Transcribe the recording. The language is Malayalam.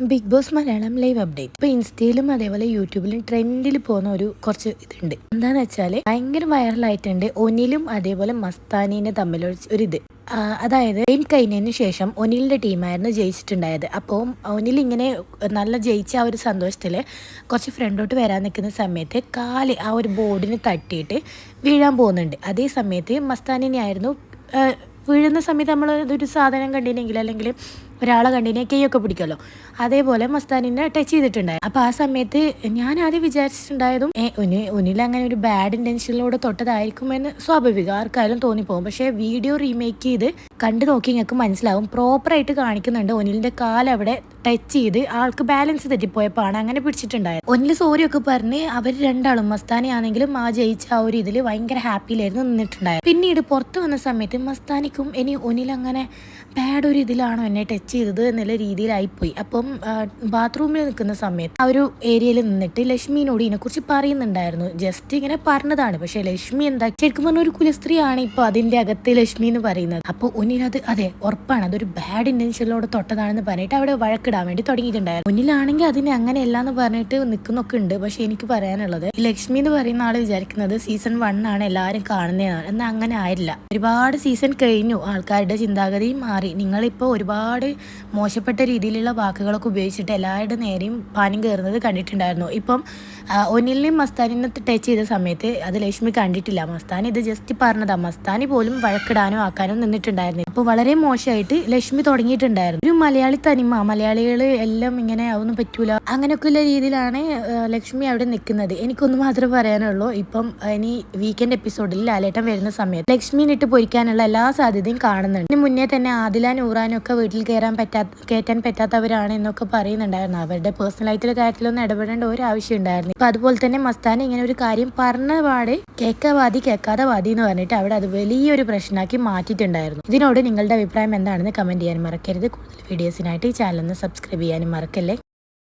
Big boss Malayalam live update. ഇപ്പൊ ഇൻസ്റ്റയിലും അതേപോലെ യൂട്യൂബിലും ട്രെൻഡിൽ പോകുന്ന ഒരു കുറച്ച് ഇതുണ്ട്. എന്താന്ന് വെച്ചാൽ ഭയങ്കര വൈറലായിട്ടുണ്ട് ഒനിലും അതേപോലെ മസ്താനീനെ തമ്മിൽ ഒരു ഇത് അതായത് ഗെയിം കഴിഞ്ഞതിന് ശേഷം ഒനിലിന്റെ ടീമായിരുന്നു ജയിച്ചിട്ടുണ്ടായത്. അപ്പോൾ ഒനിൽ ഇങ്ങനെ നല്ല ജയിച്ച ആ ഒരു സന്തോഷത്തിൽ കുറച്ച് ഫ്രണ്ടോട്ട് വരാൻ നിൽക്കുന്ന സമയത്ത് കാൽ ആ ഒരു ബോർഡിന് തട്ടിയിട്ട് വീഴാൻ പോകുന്നുണ്ട്. അതേ സമയത്ത് മസ്താനിനെ ആയിരുന്നു വീഴുന്ന സമയത്ത് നമ്മൾ ഒരു സാധനം കണ്ടില്ലെങ്കിൽ അല്ലെങ്കിൽ ഒരാളെ കണ്ടിനെ കൈയൊക്കെ പിടിക്കുമല്ലോ. അതേപോലെ മസ്താനിനെ ടച്ച് ചെയ്തിട്ടുണ്ടായി. അപ്പോൾ ആ സമയത്ത് ഞാൻ ആദ്യം വിചാരിച്ചിട്ടുണ്ടായതും ഉനി ഉനിൽ അങ്ങനെ ഒരു ബാഡ് ഇന്റൻഷനിലൂടെ തൊട്ടതായിരിക്കുമെന്ന് സ്വാഭാവികം. ആർക്കായാലും തോന്നിപ്പോകും. പക്ഷേ വീഡിയോ റീമേക്ക് ചെയ്ത് കണ്ടു നോക്കി നിങ്ങൾക്ക് മനസ്സിലാവും. പ്രോപ്പറായിട്ട് കാണിക്കുന്നുണ്ട് ഒനിലിന്റെ കാലവിടെ ടച്ച് ചെയ്ത് ആൾക്ക് ബാലൻസ് തെറ്റിപ്പോയപ്പോഴാണ് അങ്ങനെ പിടിച്ചിട്ടുണ്ടായത്. സോറി ഒക്കെ പറഞ്ഞ് അവർ രണ്ടാളും മസ്താനിയാണെങ്കിലും ആ ജയിച്ച ആ ഒരു ഇതിൽ ഭയങ്കര ഹാപ്പിയിലായിരുന്നു നിന്നിട്ടുണ്ടായത്. പിന്നീട് പുറത്തു വന്ന സമയത്ത് മസ്താനിക്കും ഇനി ഒനിൽ അങ്ങനെ ബാഡ് ഒരു ഇതിലാണോ എന്നെ ടച്ച് ചെയ്തത് എന്നുള്ള രീതിയിലായിപ്പോയി. അപ്പം ബാത്റൂമിൽ നിൽക്കുന്ന സമയത്ത് ആ ഒരു ഏരിയയിൽ നിന്നിട്ട് ലക്ഷ്മിനോട് ഇതിനെക്കുറിച്ച് പറയുന്നുണ്ടായിരുന്നു. ജസ്റ്റ് ഇങ്ങനെ പറഞ്ഞതാണ്. പക്ഷേ ലക്ഷ്മി എന്താ ശരിക്കും പറഞ്ഞ ഒരു കുലസ്ത്രീയാണ് ഇപ്പോൾ അതിന്റെ അകത്ത് ലക്ഷ്മി എന്ന് പറയുന്നത്. അപ്പോൾ ഒന്നിനത് അതെ ഉറപ്പാണ്. അതൊരു ബാഡ് ഇന്റൻഷനിലൂടെ തൊട്ടതാണെന്ന് പറഞ്ഞിട്ട് അവിടെ വഴക്കിടാൻ വേണ്ടി തുടങ്ങിയിട്ടുണ്ടായിരുന്നു. ഒന്നിലാണെങ്കിൽ അതിനെ അങ്ങനെയല്ല എന്ന് പറഞ്ഞിട്ട് നിൽക്കുന്നൊക്കെ ഉണ്ട്. പക്ഷേ എനിക്ക് പറയാനുള്ളത് ലക്ഷ്മി എന്ന് പറയുന്ന ആൾ വിചാരിക്കുന്നത് സീസൺ വൺ ആണ് എല്ലാവരും കാണുന്നതാണ്. എന്നാൽ അങ്ങനെ ആയില്ല. ഒരുപാട് സീസൺ കഴിഞ്ഞു. ആൾക്കാരുടെ ചിന്താഗതി മാറി. നിങ്ങളിപ്പോൾ ഒരുപാട് മോശപ്പെട്ട രീതിയിലുള്ള വാക്കുകളൊക്കെ ഉപയോഗിച്ചിട്ട് എല്ലാവരുടെ നേരെയും പാനം കയറുന്നത് കണ്ടിട്ടുണ്ടായിരുന്നു. ഇപ്പം ഒനിലിനെയും മസ്താനിനെ ടച്ച് ചെയ്ത സമയത്ത് അത് ലക്ഷ്മി കണ്ടിട്ടില്ല. മസ്താൻ ഇത് ജസ്റ്റ് പറഞ്ഞതാണ് മസ്താനി പോലും വഴക്കിടാനോ ആക്കാനോ നിന്നിട്ടുണ്ടായിരുന്നു അപ്പോൾ വളരെ മോശമായിട്ട് ലക്ഷ്മി തുടങ്ങിയിട്ടുണ്ടായിരുന്നു. ഒരു മലയാളി തനിമ മലയാളികൾ എല്ലാം ഇങ്ങനെ അതൊന്നും പറ്റൂല. അങ്ങനെയൊക്കെയുള്ള രീതിയിലാണ് ലക്ഷ്മി അവിടെ നിൽക്കുന്നത്. എനിക്കൊന്ന് മാത്രമേ പറയാനുള്ളൂ. ഇപ്പം ഇനി വീക്കെൻഡ് എപ്പിസോഡിൽ ലാലേട്ടൻ വരുന്ന സമയത്ത് ലക്ഷ്മിനിട്ട് പൊരിക്കാനുള്ള എല്ലാ സാധ്യതയും കാണുന്നുണ്ട്. ഇതിന് മുന്നേ തന്നെ ആദിലാൻ നൂറാനും ഒക്കെ വീട്ടിൽ കയറാൻ പറ്റാത്ത കയറ്റാൻ പറ്റാത്തവരാണ് എന്നൊക്കെ പറയുന്നുണ്ടായിരുന്നു. അവരുടെ പേഴ്സണൽ കാര്യത്തിലൊന്നും ഇടപെടേണ്ട ഒരു ആവശ്യം ഉണ്ടായിരുന്നു അപ്പൊ അതുപോലെ തന്നെ മസ്താൻ ഇങ്ങനെ ഒരു കാര്യം പറഞ്ഞ പാടെ കേൾക്കാവാതി കേൾക്കാതെ എന്ന് പറഞ്ഞിട്ട് അവിടെ അത് വലിയൊരു പ്രശ്നമാക്കി മാറ്റിയിട്ടുണ്ടായിരുന്നു. ഇതിനോട് നിങ്ങളുടെ അഭിപ്രായം എന്താണെന്ന് കമന്റ് ചെയ്യാൻ മറക്കരുത്. കൂടുതൽ വീഡിയോസിനായിട്ട് ഈ ചാനൽ ഒന്ന് സബ്സ്ക്രൈബ് ചെയ്യാനും മറക്കല്ലേ?